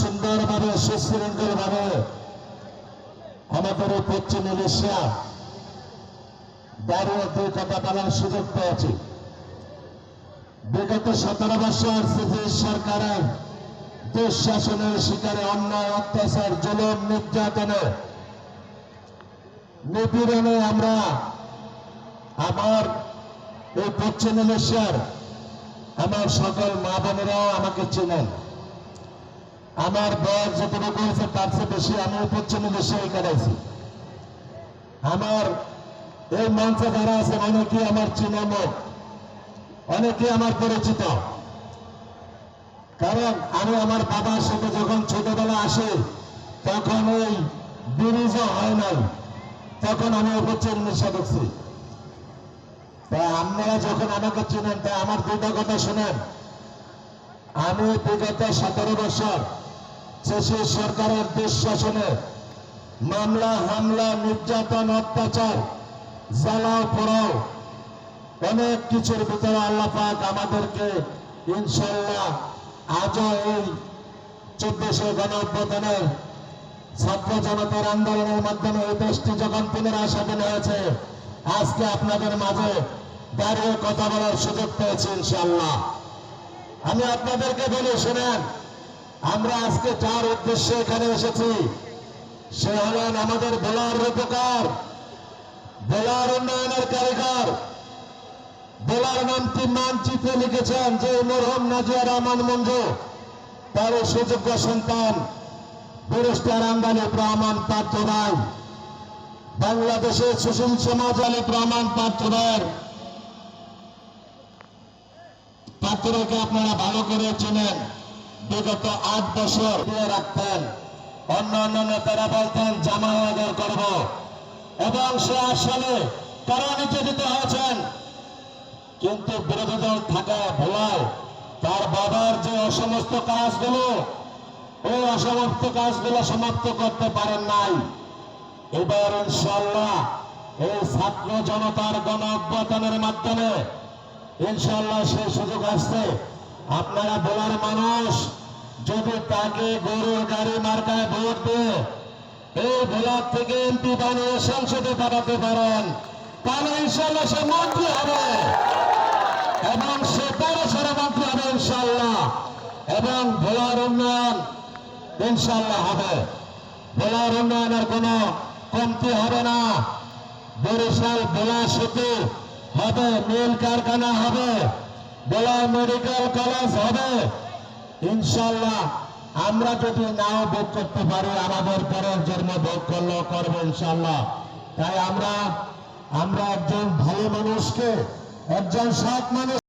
সুন্দরভাবে সুশৃঙ্খল ভাবে আমাদের এই পশ্চিম এশিয়া দাঁড়িয়ে দুই কথা বলার সুযোগ পেয়েছি। বিগত সতেরো বছর সিপিএস সরকারের দেশ শাসনের শিকারে অন্যায়, অত্যাচার, জুলুম, নির্যাতনে নিপীড়নে আমরা আমার এই পশ্চিম এশিয়ার আমার সকল মা বোনেরাও আমাকে চেনেন। আমার বয়স যতটুকু হয়েছে তার চেয়ে বেশি আমি পশ্চিম এশিয়ায় কাটাইছি আমার এই মঞ্চে যারা আছে অনেকে আমার চেনা মুখ অনেকে আমার পরিচিত। কারণ আমি আমার বাবার সাথে যখন ছোটবেলা আসি, তখন ওই ব্রিজও হয় নাই। তখন আমি উপচের নেশা দেখছি। তাই আপনারা যখন আমাকে চিনেন তাই আমার দুটো কথা শুনেন। আমি বিগত সতেরো বছর শেষে সরকারের দেশ শাসনে মামলা, হামলা, নির্যাতন, অত্যাচার, জ্বালাও, পোড়াও, অনেক কিছুর ভিতরে আল্লাহ পাক আমাদেরকে ইনশাল্লাহ আজও এই চোদ্দশো গণ অভ্যুত্থানের ছাত্র জনতার আন্দোলনের মাধ্যমে এই দেশটি যখন পুনরায় স্বাধীন হয়েছে, আজকে আপনাদের মাঝে দাঁড়িয়ে কথা বলার সুযোগ পেয়েছি ইনশাল্লাহ আমি আপনাদেরকে বলি, শুনেন, আমরা আজকে যার উদ্দেশ্যে এখানে এসেছি। সে হলেন আমাদের ভোলার রূপকার ভোলার উন্নয়নের কারিগর। ভোলার নামটি মানচিত্রে লিখেছেন যে মরহম নাজিয়া রহমান মঞ্জু তার সুযোগ্য সন্তান, ব্যারিস্টার আমদানি পার্থ ভাই বাংলাদেশের সুশীল সমাজ আলী রহমান পার্থ পাত্রকে আপনারা ভালো করে চেনেন। বিগত আট বছর দিয়ে রাখতেন। অন্য অন্য নেতারা বলতেন জামাই আদর করব। এবং সে আসলে তারা নির্যাতিত হয়েছেন। কিন্তু বিরোধী দল থাকায় ভোলায় তার বাবার যে অসমস্ত কাজগুলো, ওই অসমাপ্ত কাজগুলো সমাপ্ত করতে পারেন নাই। এবার ইনশাল্লাহ এই ছাত্র জনতার গণ অভ্যুত্থানের মাধ্যমে ইনশাল্লাহ সেই সুযোগ আসছে। আপনারা বলার মানুষ, যদি তাকে গরুর গাড়ি মার্কায় ভোট দিয়ে এই ভোলার থেকে এমপি বানিয়ে সংসদে পাঠাতে পারেন, তাহলে ইনশাল্লাহ সে মন্ত্রী হবে। এবং সে পৌরসভা মন্ত্রী হবে ইনশাল্লাহ এবং ভোলার উন্নয়ন ইনশাল্লাহ হবে। ভোলার উন্নয়নের কোনো কমতি হবে না। বরিশাল ভোলা সেতু হবে মিল কারখানা হবে, বলা মেডিকেল কলেজ হবে। ইনশাল্লাহ আমরা যদি নাও ভোগ করতে পারি, আমাদের পরের জন্ম ভোগ করল করব ইনশাল্লাহ। তাই আমরা আমরা একজন ভালো মানুষকে, একজন সৎ মানুষ